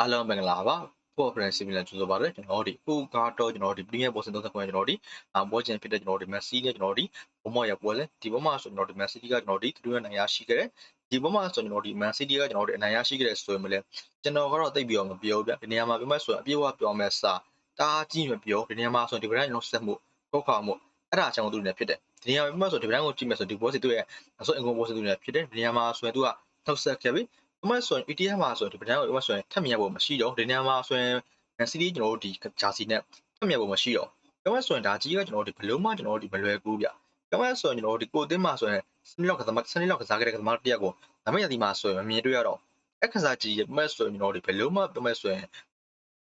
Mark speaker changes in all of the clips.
Speaker 1: အားလုံးမင်္ဂလာပါဖို့ friend စီမီလာကြိုဆိုပါရစေကျွန်တော်တို့ဒီအခုကတော့ကျွန်တော်တို့ဒီ premier boss 39ကျွန်တော်တို့ဒီအဘောချင်ဖြစ်တဲ့ကျွန်တော်တို့ဒီ Messi နဲ့ကျွန်တော်တို့ဒီဘုံမရပွဲလဲဒီဘုံမဆိုကျွန်တော်တို့ Messi ကကျွန်တော်တို့ဒီသူတို့ရဲ့နိုင်ရရှိခဲ့တယ်ဒီဘုံမဆိုကျွန်တော်တို့ဒီ Man City ကကျွန်တော်တို့အနိုင်ရရှိခဲ့တယ်ဆိုရင်မလဲကျွန်တော်ကတော့တိတ်ပြီးတော့မပြောဘူးဗျဒီနေရာမှာပြောမဲ့ဆိုရင်အပြည့်အဝပြောမဲ့စာတားကြီးမပြောဒီနေရာမှာဆိုရင်ဒီဘက်ကျွန်တော်ဆက်မှုပုတ်ခါမှုအဲ့ဒါအချောင်းသူတွေနဲ့ဖြစ်တယ်ဒီနေရာမှာပြောမဲ့ဆိုဒီဘက်ကိုကြည့်မဲ့ဆိုဒီ boss သူရဲ့အစိုးအင်ကုန် boss သူတွေနဲ့ဖြစ်တယ်ဒီနေရာမှာဆိုရင်သူကထောက်ဆက်ခဲ့ပြီ အမဆိုရင် ETF မှာဆိုရင်ဒီပဒန်းကိုအမဆိုရင်ထပ်မြင်ဖို့မရှိတော့ဒီနေရာမှာဆိုရင် Man City ကျွန်တော်တို့ဒီဂျာစီနဲ့ထပ်မြင်ဖို့မရှိတော့ပြောမှဆိုရင်ဒါကြီးကကျွန်တော်တို့ဒီဘလုံးမှကျွန်တော်တို့ဒီမလွယ်ကူဗျပြောမှဆိုရင်ကျွန်တော်တို့ဒီကိုတင်းမှာဆိုရင်စနေလောက်ကစားစနေလောက်ကစားခဲ့တဲ့ကစားတရက်ကိုဒါမဲ့ရဒီမှာဆိုရင်မမြင်တွေ့ရတော့အခစားကြီးရဲ့မဲ့ဆိုရင်ကျွန်တော်တို့ဒီဘလုံးမှပြောမှဆိုရင်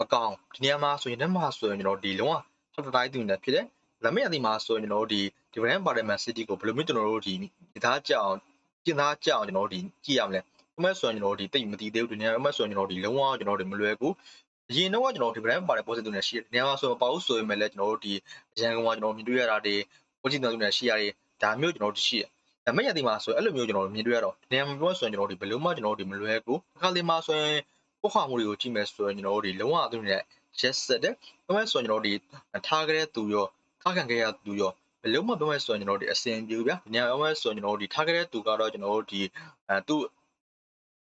Speaker 1: မကောင်းဒီနေရာမှာဆိုရင်တက်မှာဆိုရင်ကျွန်တော်ဒီလုံးဝထောက်တိုင်းတူနေဖြစ်တယ်ဒါမဲ့ရဒီမှာဆိုရင်ကျွန်တော်တို့ဒီဒီ brand ပါတဲ့ Man City ကိုဘယ်လိုမျိုးကျွန်တော်တို့ဒီဒီသားကြအောင်ကျင်းသားကြအောင်ကျွန်တော်တို့ဒီကြည့်ရမလဲ အမဆိုရင်ကျွန်တော်ဒီတိတ်မတည်သေးဘူးဒီနေရာအမဆိုရင်ကျွန်တော်ဒီလုံးဝကျွန်တော်တို့မလွယ်ကူအရင်တော့ကျွန်တော်ဒီ brand ပါတဲ့ positive နဲ့ရှိတယ်နေရာမှာဆိုမပေါ့ဘူးဆိုရင်လည်းကျွန်တော်တို့ဒီအရန်ကောင်ကကျွန်တော်မြင်တွေ့ရတာတွေ positive နဲ့ရှိရတယ်ဒါမျိုးကျွန်တော်တို့ရှိတယ်ဒါမဲ့ရသည်မှာဆိုရင်အဲ့လိုမျိုးကျွန်တော်တို့မြင်တွေ့ရတော့နေရာမှာပြောဆိုရင်ကျွန်တော်တို့ဘယ်လိုမှကျွန်တော်တို့မလွယ်ကူအခါလေးမှာဆိုရင်ပုတ်ခါမှုတွေကိုကြည့်မယ်ဆိုရင်ကျွန်တော်တို့ဒီလုံးဝသူနဲ့ yes ဆက်တယ်ဒါမဲ့ဆိုရင်ကျွန်တော်တို့ဒီထားကြတဲ့သူရောထားခံခဲ့ရသူရောဘယ်လုံးမှပြောမယ်ဆိုရင်ကျွန်တော်တို့ဒီအစင်ပြူဗျာဒီနေရာပြောမယ်ဆိုရင်ကျွန်တော်တို့ဒီထားကြတဲ့သူကတော့ကျွန်တော်တို့ဒီအဲသူ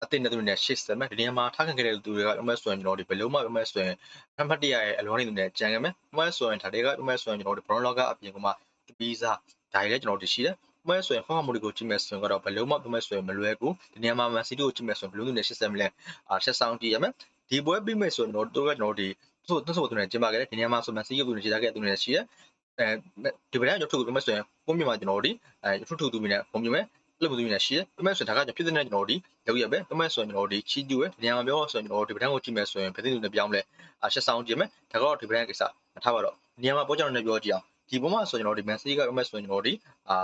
Speaker 1: အတင်တဲ့သူနဲ့ shift ဆက်မယ်ဒီနေရာမှာထားခံခဲ့တဲ့သူတွေကပြောမယ်ဆိုရင်ကျွန်တော်တို့ဒီဘယ်လုံးမှပြောမယ်ဆိုရင်ဖတ်ဖတ်တရရဲ့အလွန်နေသူနဲ့ကြံခဲ့မယ်ပြောမယ်ဆိုရင်ဒါတွေကပြောမယ်ဆိုရင်ကျွန်တော်တို့ brown log အပြင်ကမှဗီဇာဒါတွေလည်းကျွန်တော်တို့ရှိတယ်မဲဆိုရင်ဟောမိုဒီကိုကြည့်မယ်ဆိုရင်ကတော့ဘယ်လုံးမှပြမဲဆိုရင်မလွယ်ဘူးဒီနေရာမှာမန်စီတီကိုကြည့်မယ်ဆိုရင်ဘလုံးသူနဲ့80မလဲအာဆက်ဆောင်ကြည့်ရမယ်ဒီပွဲပြီးမယ်ဆိုရင်တော့တို့ကကျွန်တော်ဒီသူ့သူ့ဆိုသူနဲ့ကျင်းပခဲ့တယ်ဒီနေရာမှာဆိုမန်စီတီကိုသူနဲ့ခြေထားခဲ့သူနဲ့ရှိတယ်အဲဒီဗရန်ရုပ်ထုကိုပြမယ်ဆိုရင်ပုံမြင်မှာကျွန်တော်ဒီအဲထုထုသူမိနဲ့ပုံမြင်မယ် လို့ပုံမြင်နေရှိတယ်ပြမယ်ဆိုရင်ဒါကကျွန်ဖြစ်တဲ့ကျွန်တော်ဒီလောက်ရပဲပြမယ်ဆိုရင်ကျွန်တော်ဒီချီကျူပဲဒီနေရာမှာပြောဆိုရင်ကျွန်တော်ဒီဗရန်ကိုကြည့်မယ်ဆိုရင်ဘယ်သူနဲ့ပြောင်းမလဲအာဆက်ဆောင်ကြည့်မယ်ဒါကတော့ဒီဗရန်ကိစ္စမထားပါတော့နေရာမှာပေါ်ကြတော့လည်းပြောကြည့်အောင်ဒီပုံမှာဆိုကျွန်တော်ဒီမန်စီတီကပြမယ်ဆိုရင်ကျွန်တော်ဒီအာ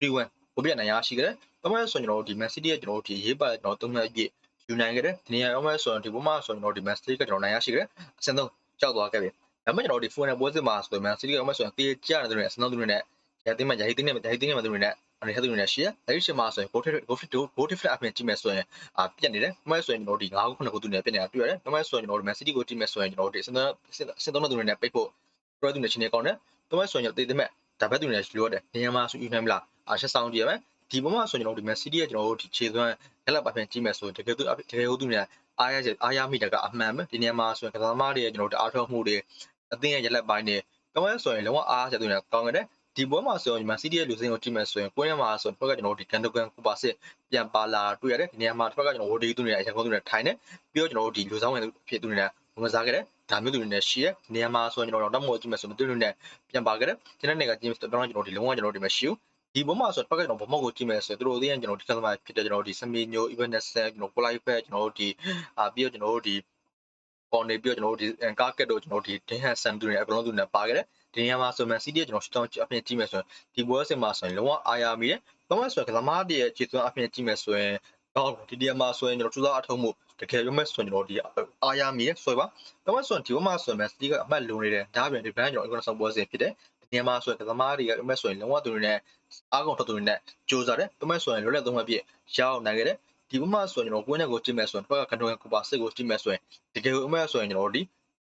Speaker 1: 3-1ကိုပြနိုင်ရရှိခဲ့တယ်။ဘာမှဆိုရင်ကျွန်တော်တို့ဒီ Man City ရဲ့ကျွန်တော်တို့ဒီရေးပါကျွန်တော်သုံးရက်ပြည့်ယူနိုင်ခဲ့တယ်။ဒီနေရာရောမဲ့ဆိုရင်ဒီဘုမဆိုရင်ကျွန်တော်ဒီ Man City ကကျွန်တော်နိုင်ရရှိခဲ့တယ်။အစင်းဆုံးကြောက်သွားခဲ့ပြီ။ဒါပေမဲ့ကျွန်တော်ဒီ Full ပွဲစစ်မှာဆိုရင် Man City ကရောမဲ့ဆိုရင်တေးကြတဲ့သူတွေနဲ့အစင်းဆုံးသူတွေနဲ့ရသိမ်းမှရဟိသိမ်းနဲ့ရဟိသိမ်းနဲ့သူတွေနဲ့ အနေနဲ့သူတွေနဲ့ရှိရ။အဲဒီရှင်းမှာဆိုရင် goal goal goal different အပြင်ကြည့်မယ်ဆိုရင်အာပြတ်နေတယ်။ဘာမှဆိုရင်ကျွန်တော်ဒီ9ခု9ခုသူတွေနဲ့ပြတ်နေတာတွေ့ရတယ်။ဘာမှဆိုရင်ကျွန်တော် Man City ကိုကြည့်မယ်ဆိုရင်ကျွန်တော်ဒီအစင်းဆုံးအစင်းဆုံးသူတွေနဲ့ပိတ်ဖို့ pro သူတွေချင်းနေကောင်းတယ်။ဘာမှဆိုရင်တေးတဲ့မဲ့ဒါဘက်သူတွေနဲ့လိုရတယ်။နေရာမှာဆိုယူနိုင်မလား။အာရှက်ဆောင်ကြည့်ရမယ်။ဒီဘုံမှာဆိုရင်ကျွန်တော်ဒီ Man City ရဲ့ကျွန်တော်တို့ဒီခြေသွမ်းလက်လက်ပါပြန်ကြည့်မယ်ဆိုရင်တကယ်သူတကယ်ဟုတ်သူများအားရချက်အားရမိတာကအမှန်ပဲဒီနေရာမှာဆိုရင်ကစားသမားတွေရဲ့ကျွန်တော်တို့အားထုတ်မှုတွေအသင်းရဲ့ရက်လက်ပိုင်းတွေကောင်းရဲဆိုရင်လုံးဝအားချက်သူများကောင်းတယ် ဒီပွဲမှာဆိုရင် Man City ရဲ့လူစင်းကိုကြည့်မယ်ဆိုရင်ကိုယ်ထဲမှာဆိုရင်ဘက်ကကျွန်တော်တို့ဒီ Gundogan ကိုပါစစ်ပြန်ပါလာတွေ့ရတယ်ဒီနေရာမှာတစ်ဖက်ကကျွန်တော်ဝဒီသူတွေအရင်ကောသူတွေထိုင်နေပြီးတော့ကျွန်တော်တို့ဒီလူဆောင်ဝင်ဖြစ်သူတွေနဲ့ဝင်စားခဲ့တယ်ဒါမျိုးသူတွေနဲ့ရှိရဲနေရာမှာဆိုရင်ကျွန်တော်တို့တော့မို့ကြည့်မယ်ဆိုရင်သူတွေနဲ့ပြန်ပါခဲ့တယ်ဒီနေ့ကကြည့်မယ်ဆိုတော့ကျွန်တော်ဒီလုံးဝကျွန်တော်ဒီမရှိဘူးဒီဘုံမှာဆိုတော့ကျွန်တော်ဘမောက်ကိုကြည့်မယ်ဆိုရင်တို့အရင်ကျွန်တော်ဒီကစားသမားဖြစ်တဲ့ကျွန်တော်ဒီစမီညို even နဲ့ဆက်ကျွန်တော် qualify ဖက်ကျွန်တော်တို့ဒီအာပြီးတော့ကျွန်တော်တို့ဒီပေါ်နေပြီးတော့ကျွန်တော်တို့ဒီကားကက်တို့ကျွန်တော်တို့ဒီ Dan Hansen တို့နဲ့အကလုံးတို့နဲ့ပါခဲ့တယ် ဒီနေရာမှာဆိုမှ CD ကျွန်တော်ရှောင်းအပြင်ကြည့်မယ်ဆိုရင်ဒီပွဲစဉ်မှာဆိုရင်လုံးဝအာရမီတယ်ဘာမှဆိုရင်ကစားသမားတွေရဲ့ခြေသွမ်းအပြင်ကြည့်မယ်ဆိုရင်တော့ဒီနေရာမှာဆိုရင်ကျွန်တော်စူးစမ်းအထုံးမှုတကယ်ရုံးမဲ့ဆိုရင်ကျွန်တော်ဒီအာရမီတယ်ဆိုပါဘာမှဆိုရင်ဒီဘက်မှာဆိုရင် CD ကအမှတ်လုံနေတယ်ဒါပြင်ဒီ brand ကျွန်တော် icon ဆောက်ပွဲစဉ်ဖြစ်တယ်နေရာမှာဆိုရင်ကစားသမားတွေကရုံးမဲ့ဆိုရင်လုံးဝသူတွေနဲ့အားကုန်ထွက်သူတွေနဲ့ကြိုးစားတယ်ရုံးမဲ့ဆိုရင်လွတ်လပ်သုံးမှပြည့်ရောက်နိုင်ခဲ့တယ်ဒီဘက်မှာဆိုရင်ကျွန်တော်ကွင်းနဲ့ကိုကြည့်မယ်ဆိုရင်တစ်ခါကန်တိုကိုပါစစ်ကိုကြည့်မယ်ဆိုရင်တကယ်အမဲ့ဆိုရင်ကျွန်တော်ဒီ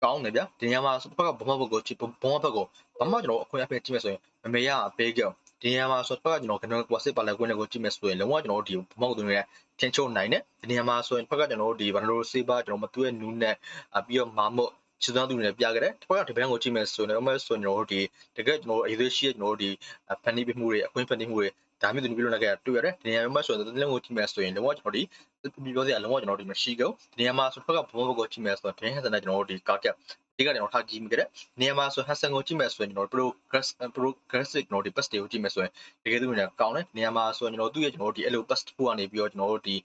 Speaker 1: ကောင်းတယ်ဗျာဒီညမှာဘက်ကဘမဘက်ကိုကြည့်ဘမဘက်ကိုဘာမှကျွန်တော်အခွင့်အရေးကြည့်မယ်ဆိုရင်မမေရပေးကြောဒီညမှာဆိုတော့ဘက်ကကျွန်တော်ကန်တိုကိုစစ်ပါလက်ကွင်းနဲ့ကိုကြည့်မယ်ဆိုရင်လုံးဝကျွန်တော်ဒီဘမဘက်ကိုတွေထင်ချုံနိုင်တယ်ဒီညမှာဆိုရင်ဘက်ကကျွန်တော်ဒီဘာလို့စေးပါကျွန်တော်မတွေ့နူးနဲ့ပြီးတော့မာမို့ချစ်သွမ်းသူတွေပြခဲ့တယ်တစ်ခါဒီဘက်ကိုကြည့်မယ်ဆိုရင်အမဲဆိုရင်ကျွန်တော်ဒီတကယ်ကျွန်တော်အရေးရှိကျွန်တော်ဒီဖန်တီးပြမှုတွေအခွင့်ဖန်တီးမှုတွေ ဒါမျိုးသူမျိုးလုံးလည်းတွေ့ရတယ်ဒီနေရာမှာဆိုရင်တလုံးကိုကြည့်မယ်ဆိုရင်လုံးဝကျွန်တော်ဒီပြောစရာလုံးဝကျွန်တော်ဒီမရှိဘူးဒီနေရာမှာဆိုတော့ဘုံဘုံကိုကြည့်မယ်ဆိုတော့ဒင်းဟန်စန်နဲ့ကျွန်တော်တို့ဒီကာကက်ဒီကကျွန်တော်ထားကြည့်မိကြတယ်နေရာမှာဆိုဟန်ဆန်ကိုကြည့်မယ်ဆိုရင်ကျွန်တော် progress progressive ကျွန်တော်ဒီ pass တွေကိုကြည့်မယ်ဆိုရင်တကယ်သူကကောင်းတယ်နေရာမှာဆိုရင်ကျွန်တော်သူ့ရဲ့ကျွန်တော်ဒီအဲ့လို pass ဖို့ကနေပြီးတော့ကျွန်တော်တို့ဒီ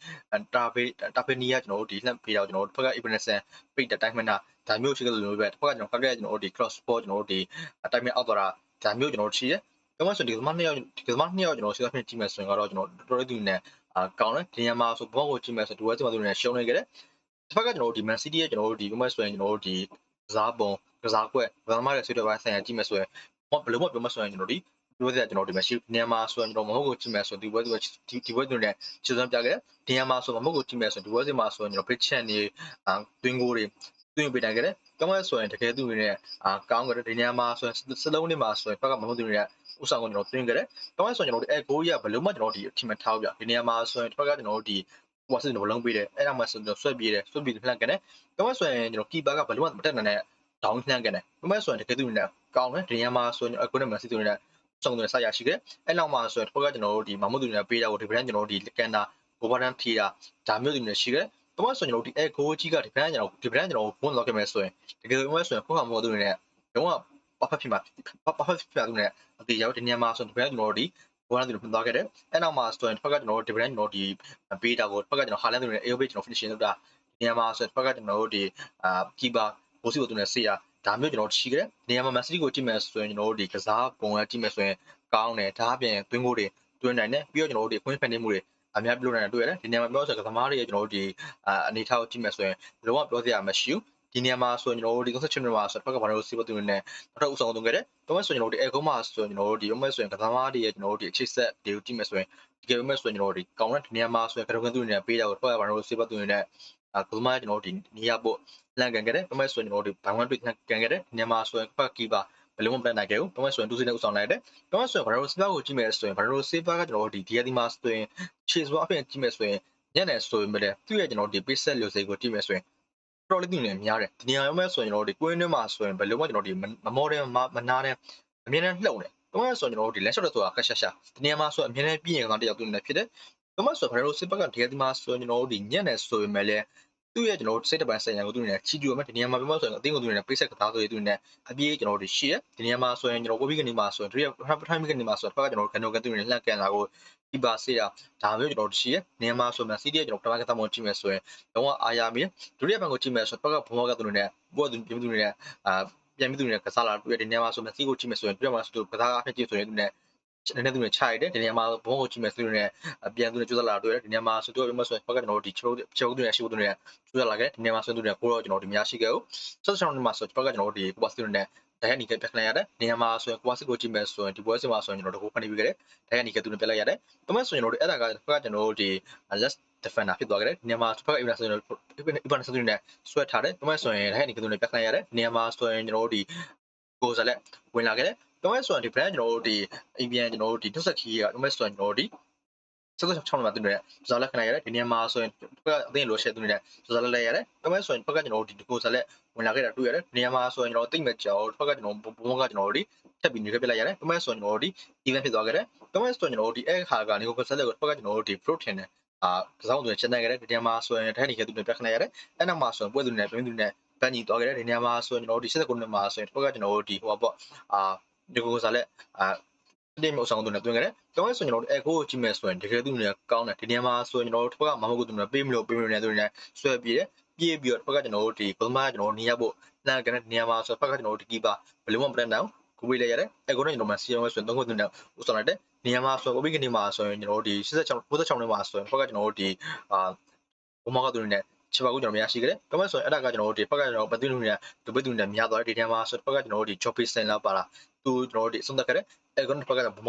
Speaker 1: တာဖေးတာဖေးနီးယာကျွန်တော်တို့ဒီလှမ်းပေးတော့ကျွန်တော်တို့ဘက်က Ibanesen ပိတ်တဲ့ time မှာဒါမျိုးရှိကြလို့မျိုးပဲတစ်ခါကျွန်တော်ကာကက်ကျွန်တော်တို့ဒီ cross sport ကျွန်တော်တို့ဒီ time အောက်သွားတာဒါမျိုးကျွန်တော်တို့ရှိတယ် ပြောမှဆိုဒီကမနှစ်ယောက်ဒီကမနှစ်ယောက်ကျွန်တော်စီးပွားဖြစ်ကြည့်မယ်ဆိုရင်ကတော့ကျွန်တော်တော်တော်သူနဲ့အာကောင်းတယ်ဒီညမှာဆိုဘောကိုကြည့်မယ်ဆိုဒီဝက်စမှာသူနဲ့ရှုံးနေကြတယ်တစ်ဖက်ကကျွန်တော်တို့ဒီ Man City ရဲ့ကျွန်တော်တို့ဒီပြောမှဆိုရင်ကျွန်တော်တို့ဒီကစားပုံကစားကွက်ကစားမတဲ့ဆွေးနွေးပိုင်းဆိုင်ရာကြည့်မယ်ဆိုရင်ဘယ်လိုမှပြောမှဆိုရင်ကျွန်တော်ဒီပြောတဲ့ကျွန်တော်ဒီမှာရှိနေရာမှာဆိုရင်ကျွန်တော်မဟုတ်ကိုကြည့်မယ်ဆိုဒီဘွဲဒီဒီဘွဲတွေနဲ့ခြေစွမ်းပြခဲ့တယ်နေရာမှာဆိုမဟုတ်ကိုကြည့်မယ်ဆိုဒီဘွဲစီမှာဆိုရင်ကျွန်တော် big chat နေတွင်းကိုတွေတွင်းပေးနိုင်ခဲ့တယ်ကောင်းရဲဆိုရင်တကယ်သူတွေနဲ့အာကောင်းကြတယ်ဒီနေရာမှာဆိုရင်စလုံးလေးမှာဆိုရင်ဘက်ကမဟုတ်သူတွေနဲ့ ဥဆောင်ကိုကျွန်တော်တွင်းခဲ့တယ်ကောင်းရဲဆိုရင်ကျွန်တော်ဒီအဲကိုကြီးကဘယ်လို့မှကျွန်တော်ဒီအထင်မထားဘူးပြဒီနေရာမှာဆိုရင်တစ်ဖက်ကကျွန်တော်ဒီဟိုဆစ်ကျွန်တော်လုံးပေးတယ်အဲ့ဒါမှဆိုကျွန်တော်ဆွဲပြေးတယ်ဆွဲပြေးတယ်ဖလန်ကန်တယ်ကောင်းရဲဆိုရင်ကျွန်တော်ကီပါကဘယ်လို့မှမတက်နိုင်တဲ့ down လှမ်းကန်တယ်။ဒီမဲ့ဆိုရင်တကယ်သူနဲ့ကောင်းတယ်ဒီညမှာဆိုရင်အခုနဲ့မစီသူနဲ့စုံတယ်ဆက်ရရှိခဲ့။အဲ့နောက်မှာဆိုရင်တော့ကကျွန်တော်တို့ဒီမမှုသူနဲ့ပေးတာကိုဒီဗရန်ကျွန်တော်တို့ဒီကန်တာဘိုဘာတန်ထီတာဒါမျိုးသူနဲ့ရှိခဲ့။ဒီမဲ့ဆိုရင်ကျွန်တော်တို့ဒီအဲကိုကြီးကဒီဗရန်ကျွန်တော်ဒီဗရန်ကျွန်တော်ဘွန်းလောက်ခဲ့မယ်ဆိုရင်တကယ်လို့မဲ့ဆိုရင်ခုခါမောသူနဲ့တော့ပ ပဖြစ်မှာပပဖြစ်မှာသူနဲ့အတေရောက်ဒီညမှာဆိုရင်ဒီဗရန်ကျွန်တော်တို့ဒီဘောလန်သူပြန်သွားခဲ့တယ်။အဲ့နောက်မှာဆိုရင်တစ်ဖက်ကကျွန်တော်တို့ဒီဗရန်ကျွန်တော်ဒီပေးတာကိုတစ်ဖက်ကကျွန်တော်ဟာလန်သူနဲ့ AOB ကျွန်တော် finishing လုပ်တာဒီညမှာဆိုရင်တစ်ဖက်ကကျွန်တော်တို့ဒီအာကီပါဘိုးစီဘသူနဲ့ဆေးရဒါမျိုးကျွန်တော်ရှိခဲ့တယ်နေရာမှာမန်စီးတီကိုကြည့်မယ်ဆိုရင်ကျွန်တော်တို့ဒီကစားပုံရကြည့်မယ်ဆိုရင်ကောင်းတယ်ဒါအပြင်တွင်းကိုတွေတွင်းနိုင်တယ်ပြီးတော့ကျွန်တော်တို့ဒီခွင့်ဖန်နေမှုတွေအများပြလို့နိုင်တယ်တွေ့ရတယ်ဒီနေရာမှာပြောဆိုကသမားတွေကျွန်တော်တို့ဒီအနေထားကိုကြည့်မယ်ဆိုရင်လုံးဝပြောစရာမရှိဘူး ဒီနေရာမှာဆိုရင်ကျွန်တော်တို့ဒီ38မိနစ်မှာဆိုတော့ဘက်ကဘာလို့စီးပတ်သူနေနဲ့တော့ဥဆောင်သုံးခဲ့တယ်။တော့ဆိုရင်ကျွန်တော်တို့ဒီအဲကုန်းမှာဆိုရင်ကျွန်တော်တို့ဒီဘက်မှာဆိုရင်ကစားသမားတွေရဲ့ကျွန်တော်တို့ဒီအခြေဆက်တွေကိုကြည့်မယ်ဆိုရင်ဒီကဲမဲ့ဆိုရင်ကျွန်တော်တို့ဒီကောင်းတဲ့ဒီနေရာမှာဆိုရင်ကတော့ကန်သူနေနဲ့ပေးတာကိုတော့ဘာလို့စီးပတ်သူနေနဲ့အဲကုန်းမှာကျွန်တော်တို့ဒီနေရာပို့လန်ကန်ခဲ့တယ်။ဘယ်မှာဆိုရင်ကျွန်တော်တို့ဘိုင်ဝမ်တွေ့ကန်ခဲ့တယ်။မြန်မာဆိုရင်ပတ်ကီပါဘယ်လိုမှမတက်နိုင်ခဲ့ဘူး။ဘယ်မှာဆိုရင်တူစီနဲ့ဥဆောင်လိုက်တယ်။ဘယ်မှာဆိုရင်ဘာလို့စီးပါကိုကြည့်မယ်ဆိုရင်ဘာလို့စီးပါကကျွန်တော်တို့ဒီဒီယာဒီမှာဆိုရင်ခြေစွာအပြင်ကြည့်မယ်ဆိုရင်ညနေဆိုရင်ပဲလေသူ့ရဲ့ကျွန်တော်တို့ဒီ base set လို့စိတ်ကိုကြည့်မယ်ဆိုရင် တော်လေးတင်နေများတယ်။ဒီနေရာမှာဆိုရင်ကျွန်တော်တို့ဒီကွင်းထဲမှာဆိုရင်ဘယ်လိုမှကျွန်တော်တို့ဒီမမောတယ်မနာတယ်အမြဲတမ်းလှုပ်တယ်။တော့ဆိုရင်ကျွန်တော်တို့ဒီ lens shot ဆိုတာကက်ရှာရှာဒီနေရာမှာဆိုအမြဲတမ်းပြည့်ရင်ကောင်တယောက်သူနေဖြစ်တယ်။တော့ဆိုဘာလို့စစ်ဘက်ကဒီယာဒီမှာဆိုရင်ကျွန်တော်တို့ဒီညနေဆိုရင်ပဲလေသူ့ရဲ့ကျွန်တော်တို့စိတ်တပန်းဆိုင်ရာကိုသူနေချီကျူရမယ်ဒီနေရာမှာပြောမှဆိုရင်အသိကိုသူနေပိတ်ဆက်ကစားဆိုရင်သူနေအပြေးကျွန်တော်တို့ရှိရဒီနေရာမှာဆိုရင်ကျွန်တော်ကိုဘီကနေမှာဆိုရင်ဒီထိုင်းမီကနေမှာဆိုတော့ဘက်ကကျွန်တော်တို့ကန်နိုကန်သူနေလှန့်ကန်လာကို ဒီပါစေးတာဒါမျိုးကျွန်တော်တို့ရှိရနေရာမှာဆိုရင်စီးတီးကျွန်တော်ပထမကတမောကြည့်မယ်ဆိုရင်လုံးဝအားရမီဒုတိယဘက်ကိုကြည့်မယ်ဆိုတော့ဘက်ကဘုံဘကသူနေဘောသူပြသူနေအာပြန်ပြီးသူနေကစားလာတွေ့ဒီနေရာမှာဆိုရင်စီးကိုကြည့်မယ်ဆိုရင်ပြမှာဆိုတော့ကစားအဖြစ်ကြည့်ဆိုရင်သူနေနည်းနည်းသူနဲ့ခြိုက်တယ်ဒီနေရာမှာဘုံကိုကြည့်မယ်ဆိုရင်ပြန်သူနဲ့ကြိုးစားလာတွေ့တယ်ဒီနေရာမှာဆိုတော့ပြမဆိုရင်ဘက်ကကျွန်တော်တို့ဒီချိုးချိုးသူနဲ့ရှိဖို့သူနဲ့ကြိုးစားလာခဲ့ဒီနေရာမှာဆိုရင်သူနဲ့ကိုတော့ကျွန်တော်ဒီများရှိခဲ့ဦးဆက်ဆောင်နေမှာဆိုတော့ဘက်ကကျွန်တော်တို့ဒီကိုပါစ တူနဲ့ဒိုင်ယနီကပြတ်ခလိုက်ရတယ်နေရာမှာဆိုရင်ကိုပါစစ်ကိုကြည့်မယ်ဆိုရင်ဒီပွဲစဉ်မှာဆိုရင်ကျွန်တော်တို့ကိုဖန်တီးပေးခဲ့တယ်ဒိုင်ယနီကသူနဲ့ပြတ်လိုက်ရတယ်ဒါမှဆိုရင်ကျွန်တော်တို့အဲ့ဒါကဘက်ကကျွန်တော်တို့ဒီ last defender ဖြစ်သွားခဲ့တယ်နေရာမှာဘက်က Ibn ဆိုရင် Ibn ဆိုရင်ဆွဲထားတယ်ဒါမှဆိုရင်ဒိုင်ယနီကသူနဲ့ပြတ်ခလိုက်ရတယ်နေရာမှာဆိုရင်ကျွန်တော်တို့ဒီကိုဇလက်ဝင်လာခဲ့တယ်တော့မဲ့ဆိုရင်ဒီ brand ကျွန်တော်တို့ဒီအိမ်ပြန်ကျွန်တော်တို့ဒီထုတ်ဆက်ခီးကတော့မဲ့ဆိုရင်ကျွန်တော်တို့ဒီ စက်6မှာတင်တယ်ဇာလက်ခဏရတယ်ဒီနေရာမှာဆိုရင်ဘက်ကအသိလို့ရှယ်တင်တယ်ဇာလက်လက်ရတယ်တော့မဲ့ဆိုရင်ဘက်ကကျွန်တော်တို့ဒီကိုဇလက်ဝင်လာခဲ့တာတွေ့ရတယ်ဒီနေရာမှာဆိုရင်ကျွန်တော်တိတ်မဲ့ကြောဘက်ကကျွန်တော်ဘုံကကျွန်တော်တို့ဒီထပ်ပြီးနေခဲ့ပြလိုက်ရတယ်တော့မဲ့ဆိုရင်ကျွန်တော်တို့ဒီ event ဖြစ်သွားခဲ့တယ်တော့မဲ့ဆိုရင်ကျွန်တော်တို့ဒီအဲ့ခါကနေကိုဇလက်ကိုဘက်ကကျွန်တော်တို့ဒီ pro ထင်တယ်အာကစားအောင်တွေချက်နေခဲ့တယ်ဒီနေရာမှာဆိုရင်ထိုင်နေခဲ့သူတွေပြခဏရတယ်အဲ့နောက်မှာဆိုရင်ပွဲသူတွေနဲ့ပြင်းသူတွေနဲ့ပန်းကြီးသွားခဲ့တယ်ဒီနေရာမှာဆိုရင်ကျွန်တော်တို့ဒီ79နှစ်မှာဆိုရင်ဘက်ကကျွန်တော်တို့ဒီဟိုပေါ့အာဒီကိုစားလက်အာ ဒီမျိုးဆောင်သူနဲ့တွင်ခဲ့တယ်။တောင်းရဆိုကျွန်တော်တို့အဲကိုကိုကြည့်မယ်ဆိုရင်တကယ်သူနေကောင်းတယ်ဒီနေရာမှာဆိုရင်ကျွန်တော်တို့တစ်ခါမဟုတ်ဘူးသူနဲ့ပေးမလို့ပေးမလို့နေသူနဲ့ဆွဲပြေးတယ်ပြေးပြီးတော့တစ်ခါကျွန်တော်တို့ဒီဘုံမကျွန်တော်တို့နေရဖို့လမ်းကနေနေရာမှာဆိုတစ်ခါကျွန်တော်တို့ဒီကီပါဘယ်လိုမှမတန်းတော့ကိုဝေးလိုက်ရတယ်အဲကိုတော့ကျွန်တော်မှစီအောင်ဆိုရင်သုံးခုသူနဲ့ဥဆောင်လိုက်တယ်နေရာမှာဆိုကိုဘိကနေမှာဆိုရင်ကျွန်တော်တို့ဒီ86 96နဲ့မှာဆိုရင်တစ်ခါကျွန်တော်တို့ဒီအာဘုံမကသူနဲ့ချပါကိုကျွန်တော်များရှိခဲ့တယ်။ဒါမှဆိုရင်အဲ့ဒါကကျွန်တော်တို့ဒီဘက်ကကျွန်တော်ဘယ်သူနဲ့ဒီဘက်သူနဲ့များသွားတယ်ဒီထဲမှာဆိုဘက်ကကျွန်တော်တို့ဒီ job page ဆင်လာပါလာသူကျွန်တော်တို့ဒီအဆုံးသတ်ခဲ့တယ်။ အဲ့ကောင်ဘက်ကဘုံ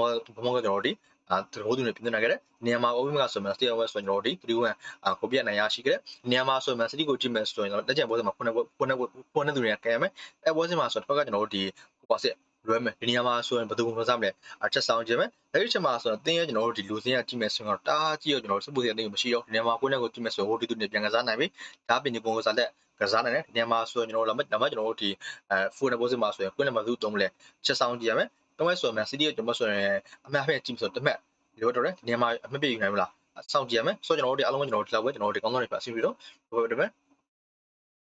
Speaker 1: ဘုံကကျွန်တော်တို့ဒီအာသူတို့နဲ့ပြင်နေခဲ့တယ်။နေရာမှာ OB ကဆိုမှ stay away ဆိုကျွန်တော်တို့ဒီ3-1အာကိုပြတ်နိုင်ရရှိခဲ့တယ်။နေရာမှာဆိုမှ City ကိုကြည့်မယ်ဆိုရင်တော့လက်ကျန်ပွဲစဉ်မှာခုနကခုနကခုနကသူတွေကကဲရမယ်။အဲ့ပွဲစဉ်မှာဆိုတော့ဘက်ကကျွန်တော်တို့ဒီဟိုပါစစ်လွဲမယ်ဒီနေရာမှာဆိုရင်ဘယ်သူမှမစားမလဲအချက်ဆောင်ခြင်းပဲအဲ့ဒီချက်မှာဆိုတော့တင်းရဲ့ကျွန်တော်တို့ဒီလူစင်းကကြည့်မယ်ဆိုရင်တော့တားကြည့်ရကျွန်တော်တို့စပူစီအသိမရှိတော့ဒီနေရာမှာကိုယ့်နဲ့ကိုကြည့်မယ်ဆိုဟိုဒီသူနေပြန်ကစားနိုင်ပြီဒါပင်ဒီပုံကစားလက်ကစားနိုင်တယ်ဒီနေရာမှာဆိုရင်ကျွန်တော်တို့လက်မကျွန်တော်တို့ဒီအဲဖူနဘောစင်မှာဆိုရင်ကိုယ့်နဲ့မသူတုံးလဲချက်ဆောင်ကြည့်ရမယ် တော့ဆိုရင်မန်စီးတီးကကျွန်တော်ဆိုရင်အမှတ်အမှတ်ကြည့်ဆိုတမက်ဒီလိုတော့ဒီနေရာမှာအမှတ်ပြယူနိုင်မလားစောင့်ကြည့်ရမယ်ဆိုတော့ကျွန်တော်တို့ဒီအားလုံးကကျွန်တော်တို့ဒီလောက်ပဲကျွန်တော်တို့ဒီကောင်းကောင်းတွေပါအဆင်ပြေတော့ဒီဘက်